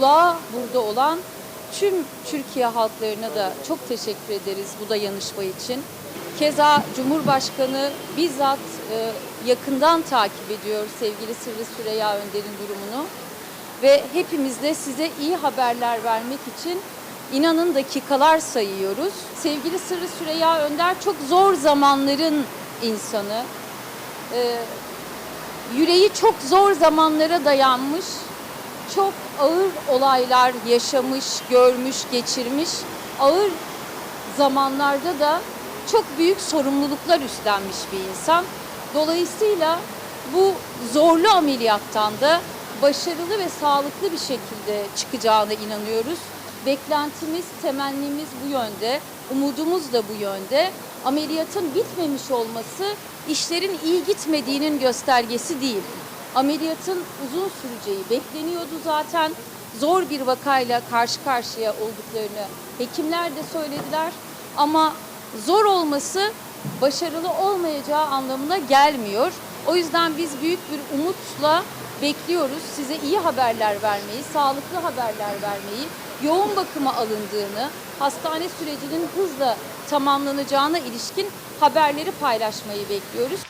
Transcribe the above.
kulağı burada olan tüm Türkiye halklarına da çok teşekkür ederiz bu da yanışma için. Keza Cumhurbaşkanı bizzat e, yakından takip ediyor sevgili Sırrı Süreyya Önder'in durumunu ve hepimiz de size iyi haberler vermek için inanın dakikalar sayıyoruz. Sevgili Sırrı Süreyya Önder çok zor zamanların insanı. Ee, yüreği çok zor zamanlara dayanmış, çok ağır olaylar yaşamış, görmüş, geçirmiş. Ağır zamanlarda da çok büyük sorumluluklar üstlenmiş bir insan. Dolayısıyla bu zorlu ameliyattan da başarılı ve sağlıklı bir şekilde çıkacağına inanıyoruz. Beklentimiz, temennimiz bu yönde, umudumuz da bu yönde. Ameliyatın bitmemiş olması işlerin iyi gitmediğinin göstergesi değil. Ameliyatın uzun süreceği bekleniyordu zaten. Zor bir vakayla karşı karşıya olduklarını hekimler de söylediler. Ama zor olması başarılı olmayacağı anlamına gelmiyor. O yüzden biz büyük bir umutla bekliyoruz size iyi haberler vermeyi, sağlıklı haberler vermeyi, yoğun bakıma alındığını, hastane sürecinin hızla tamamlanacağına ilişkin haberleri paylaşmayı bekliyoruz.